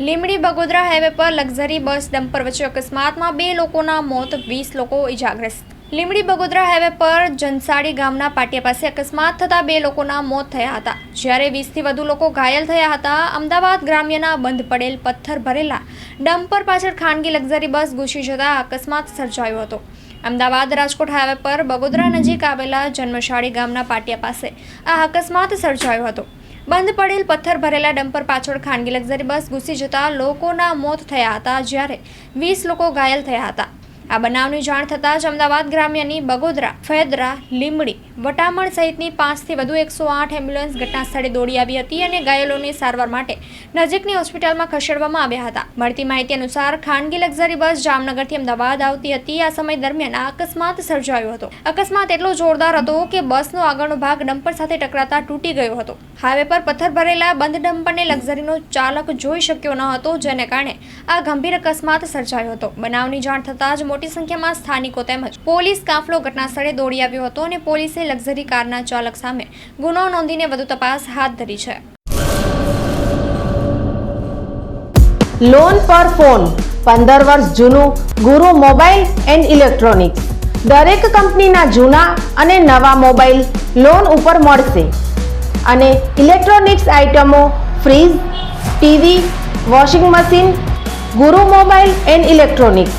Limdi Bagodara highway પર luxury bus dumper વચ્ચે અકસ્માતમાં બે લોકોના મોત, વીસ લોકો ઇજાગ્રસ્ત લીમડી બગોદરા હાઈવે પર જનસાડી ગામના પાટિયા પાસે અકસ્માત થતા બે લોકોના મોત થયા હતા. જ્યારે વીસથી વધુ લોકો ઘાયલ થયા હતા, અમદાવાદ ગ્રામ્યના બંધ પડેલ પથ્થર ભરેલા ડમ્પર પાછળ ખાનગી લક્ઝરી બસ ઘૂસી જતા અકસ્માત સર્જાયો હતો. અમદાવાદ રાજકોટ હાઈવે પર બગોદરા નજીક આવેલા જન્મશાળી ગામના પાટિયા પાસે આ અકસ્માત સર્જાયો હતો. બંધ પડેલ પથ્થર ભરેલા ડમ્પર પાછળ ખાનગી લક્ઝરી બસ ઘૂસી જતા લોકોના મોત થયા હતા જ્યારે વીસ લોકો ઘાયલ થયા હતા. આ બનાવની જાણ થતાં જ અમદાવાદ ગ્રામ્યની બગોદરા, ફેદરા લીમડી વટામણ સહિતની પાંચથી વધુ એકસો આઠ એમ્બ્યુલન્સ ઘટના સ્થળે દોડી આવી હતી અને ઘાયલોની સારવાર માટે નજીકની હોસ્પિટલમાં ખસેડવામાં આવ્યા હતા. મળતી માહિતી અનુસાર ખાનગી લક્ઝરી બસ જામનગરથી અમદાવાદ આવતી હતી. આ સમય દરમિયાન આ અકસ્માત સર્જાયો હતો. અકસ્માત એટલો જોરદાર હતો કે બસનો આગળનો ભાગ ડમ્પર સાથે ટકરાતા તૂટી ગયો હતો. હાઈવે પર પથ્થર ભરેલા બંધ ડમ્પરને લક્ઝરીનો ચાલક જોઈ શક્યો ન હતો, જેને કારણે આ ગંભીર અકસ્માત સર્જાયો હતો. બનાવની જાણ થતાં જ મોટી સંખ્યામાં સ્થાનિકો તેમજ પોલીસ કાફલો ઘટના સ્થળે દોડી આવ્યો હતો અને પોલીસે લક્ઝરી કારના ચાલક સામે ગુનો નોંધીને વધુ તપાસ હાથ ધરી છે. લોન પર ફોન પંદર વર્ષ જૂનું ગુરુ મોબાઈલ એન્ડ ઇલેક્ટ્રોનિક્સ. દરેક કંપનીના જૂના અને નવા મોબાઈલ લોન ઉપર મળશે. અને ઇલેક્ટ્રોનિક્સ આઇટમો fridge, TV, washing machine, Guru mobile and electronics.